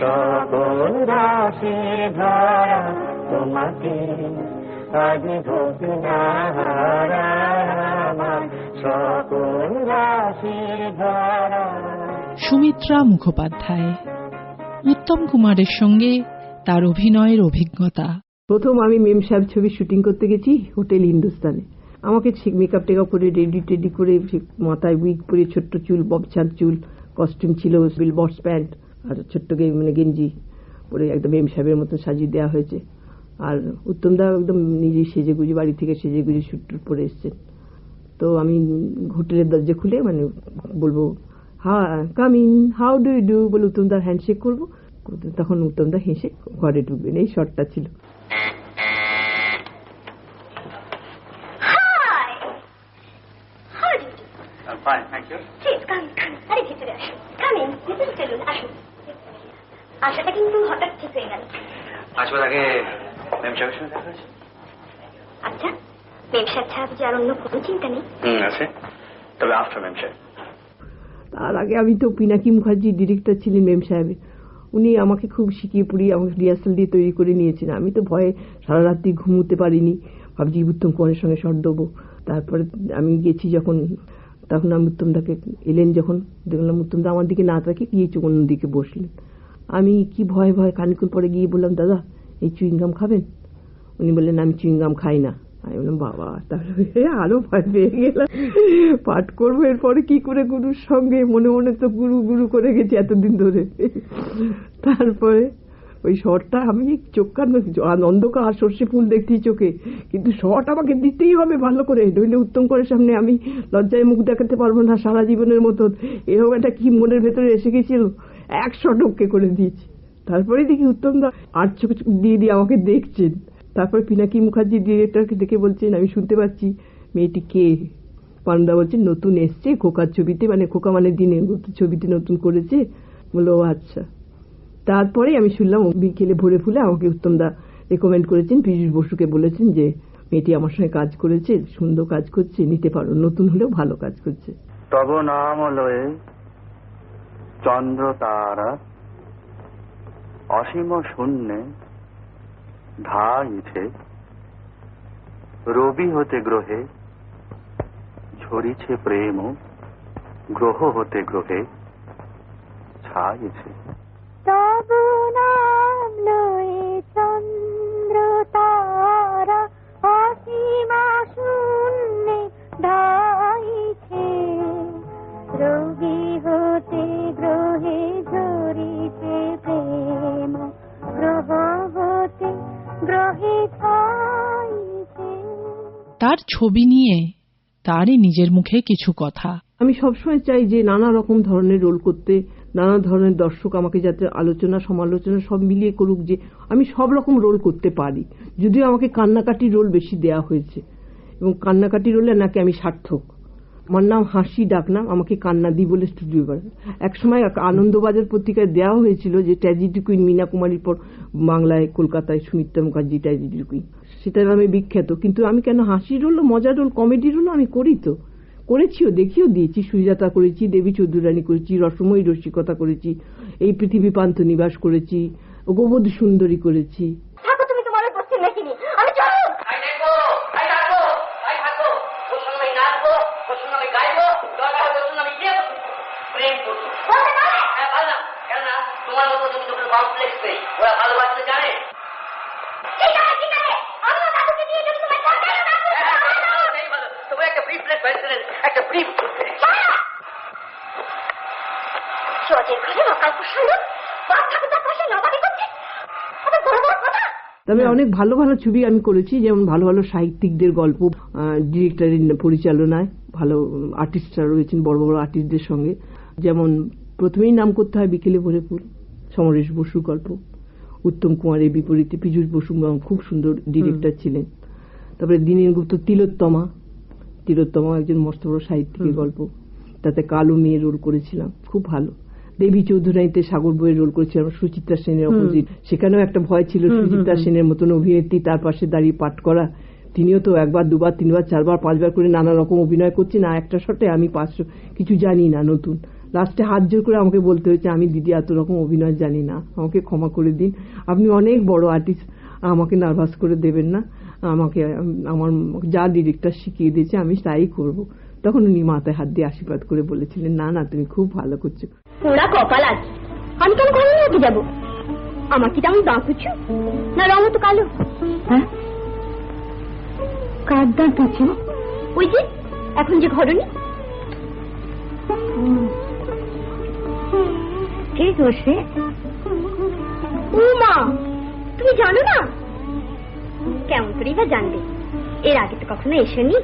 ধারা তোমাকে আজ ভোগ হারা সকল রাশির ধারা। সুমিত্রা মুখোপাধ্যায় উত্তম কুমারের সঙ্গে তার অভিনয়ের অভিজ্ঞতা। প্রথম আমি মেম সাহেব ছবি শুটিং করতে গেছি হোটেল হিন্দুস্তানে আমাকে ঠিক মেকআপ টেকআপ করে রেডি টেডি করে মাথায় উইগ পরে ছোট্ট চুল ববছার চুল কস্টিউম ছিল বিল বক্স প্যান্ট আর ছোট্ট গে- মানে গেঞ্জি পরে একদম মেম সাহেবের মতো সাজিয়ে দেওয়া হয়েছে। আর উত্তমদা একদম নিজেই সেজে গুজে বাড়ি থেকে সেজে গুজে শুট টুট পরে এসছেন। তো আমি হোটেলের দরজা খুলে মানে বলব হ্যাঁ come in how do you do বলে উত্তমদার হ্যান্ডশেক করব। তখন উত্তমদা হেসে ঘরে ঢুকবেন। এই শটটা ছিল। Hi how do you I'm fine, thank you. Come come আরে ভিতরে আসুন। কাম ইন ভিতরে চলুন আসুন। আশাটা কিন্তু হঠাৎ ঠিক হয়ে গেল। আসবার আগে ম্যাম সাহেবের সঙ্গে দেখা হয়েছে? আচ্ছা ব্যবসা ছাড়া যে আর অন্য কোনো চিন্তা নেই। হুম আছে। তবে আফটার ম্যাম সাহেব। তার আগে আমি তো পিনাকি মুখার্জি ডিরেক্টর ছিলেন মেম সাহেবের উনি আমাকে খুব শিখিয়ে পড়িয়ে আমাকে রিহার্সাল দিয়ে তৈরি করে নিয়েছেন। আমি তো ভয়ে সারা রাত্রি ঘুমোতে পারিনি। ভাবছি উত্তম কুমারের সঙ্গে শট দেবো। তারপরে আমি গেছি যখন তখন আমি উত্তমদাকে এলেন যখন। দেখলাম উত্তমদা আমার দিকে না তাকে গিয়ে চোখ অন্যদিকে বসলেন। আমি কি ভয় ভয় খানিক্ষণ পরে গিয়ে বললাম, দাদা, এই চুইংগাম খাবেন? উনি বললেন আমি চুইংগাম খাই না। আমি বললাম, বাবা, তাহলে আরও ভয় পেয়ে গেলাম। পাঠ করব এরপরে কি করে গুরুর সঙ্গে? মনে মনে তো গুরু গুরু করে গেছি এতদিন ধরে। তারপরে ওই শটটা আমি চোখ কান অন্ধকার সর্ষে ফুল দেখছি চোখে। কিন্তু শট আমাকে দিতেই হবে ভালো করে, নইলে উত্তম করে সামনে আমি লজ্জায় মুখ দেখাতে পারব না সারা জীবনের মতো এরকম একটা কি মনের ভেতরে এসে গেছিল? এক শট করে দিয়েছি। তারপরে দেখি উত্তম দা আর চোখ দিয়ে দিয়ে আমাকে দেখছেন। তারপর পিনাকি মুখার্জি ডিরেক্টরকে দেখে বলছেন, আমি শুনতে পাচ্ছি, মেয়েটি কে? পান্ডা বলছেন, নতুন এসছে, খোকার ছবিতে মানে খোকা মানে দিনে ছবিতে নতুন করেছে। বলল আচ্ছা। তারপরে আমি শুনলাম বিকেলে ভরে ফুলে আমাকে উত্তমদা রেকমেন্ড করেছেন, পীযুষ বসুকে বলেছেন যে, মেয়েটি আমার সঙ্গে কাজ করেছে, সুন্দর কাজ করছে, নিতে পারো, নতুন হলেও ভালো কাজ করছে। তব নাম লয়ে চন্দ্র তারা অসীম শূন্যে ধাইছে রবি হতে গ্রহে ঝরিছে প্রেম গ্রহ হতে গ্রহে ছাইছে। তার ছবি নিয়ে তারই নিজের মুখে কিছু কথা। আমি সবসময় চাই যে নানা রকম ধরনের রোল করতে, নানা ধরনের দর্শক আমাকে যাতে আলোচনা, সমালোচনা সব মিলিয়ে করুক যে আমি সব রকম রোল করতে পারি। যদিও আমাকে কান্নাকাটি রোল বেশি দেয়া হয়েছে এবং কান্নাকাটি রোলে নাকি আমি সার্থক। আমার নাম হাসি ডাকনাম, আমাকে কান্না দি বলে স্টুডিও এক আনন্দবাজার পত্রিকায় দেওয়া হয়েছিল যে ট্র্যাজেডি কুইন মীনা কুমারীর পর বাংলায় কলকাতায় সুমিত্রা মুখার্জি ট্র্যাজেডি কুইন। সেটার নামে বিখ্যাত। কিন্তু আমি কেন হাসি রোল মজার রোল কমেডি রোল আমি করি তো। করেছিও দেখিও দিয়েছি সুজাতা করেছি দেবী চৌধুরানী করেছি রসময়ী রসিকতা করেছি এই পৃথিবী পান্ত নিবাস করেছি গোবধ সুন্দরী করেছি। থাকো তুমি তোমার মেশিনি আমি চলো আমি দেখব আমি নাচবো একটা ব্রিফলেস প্যান্সেলের একটা ব্রিফ জজের ঘরে মকাল প্রসন্ন পাশে নবাবি করছে। কত বড় বড় কথা। তবে অনেক ভালো ভালো ছবি আমি করেছি যেমন ভালো ভালো সাহিত্যিকদের গল্প ডিরেক্টরের পরিচালনায় ভালো আর্টিস্টরা রয়েছেন বড় বড় আর্টিস্টদের সঙ্গে। যেমন প্রথমেই নাম করতে হয় বিকেলে ভরে ফুল সমরেশ বসুর গল্প। উত্তম কুমারের বিপরীতে পীযুষ বসু খুব সুন্দর ডিরেক্টর ছিলেন। তারপরে দীনেন গুপ্ত তিলোত্তমা তিলোত্তমা একজন মস্ত বড় সাহিত্যিকের গল্প। তাতে কালো মেয়ে রোল করেছিলাম। খুব ভালো। দেবী চৌধুরানীতে সাগর বইয়ের রোল করেছিলাম সুচিত্রা সেনের অপোজিট। সেখানেও একটা ভয় ছিল সুচিত্রা সেনের মতন অভিনেত্রী তার পাশে দাঁড়িয়ে পাঠ করা। তিনিও তো একবার দুবার তিনবার চারবার পাঁচবার করে নানা রকম অভিনয় করছেন আর একটা শটে আমি পাঁচশো কিছু জানি না নতুন। লাস্টে হাত জোর করে আমাকে বলতে হয়েছে আমি দিদি এত রকম অভিনয় জানি না। আমাকে ক্ষমা করে দিন। আপনি অনেক বড় আর্টিস্ট আমাকে নার্ভাস করে দেবেন না। আমাকে আমার যা ডিরেক্টর শিখিয়ে দিয়েছে আমি তাই করব। তখন উনি মাথায় হাত দিয়ে আশীর্বাদ করে বলেছিলেন না না তুমি খুব ভালো করছ। ওরা কপাল আছে আমি কেন ঘরে নিয়ে যাব? আমার কি তেমন দাঁত উঁচু না রঙ তো কালো। হ্যাঁ? কার দাঁত উঁচু ওই যে এখন যে ঘরনি কে দোষে ও মা তুমি জানো না? কেমন করেই বা জানবে এর আগে তো কখনো এসেনি